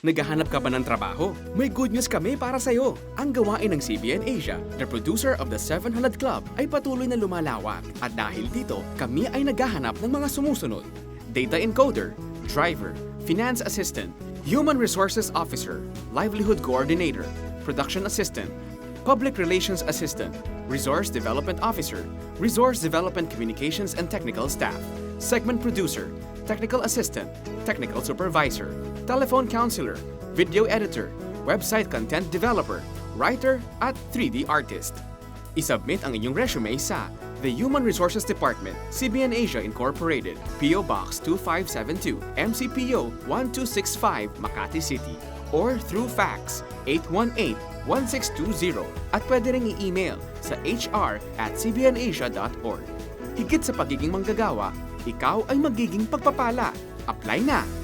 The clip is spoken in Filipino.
Naghahanap ka ba ng trabaho? May good news kami para sa'yo. Ang gawain ng CBN Asia, the producer of the 700 Club, ay patuloy na lumalawak. At dahil dito, kami ay naghahanap ng mga sumusunod. Data encoder, driver, finance assistant, human resources officer, livelihood coordinator, production assistant, public relations assistant, resource development officer, resource development communications and technical staff, segment producer, technical assistant, technical supervisor, telephone counselor, video editor, website content developer, writer, at 3D artist. Isubmit ang inyong resume sa The Human Resources Department, CBN Asia Incorporated, PO Box 2572, MCPO 1265, Makati City, or through fax 818-1620 at pwede ring i-email sa hr at cbnasia.org. Higit sa pagiging manggagawa, ikaw ay magiging pagpapala. Apply na!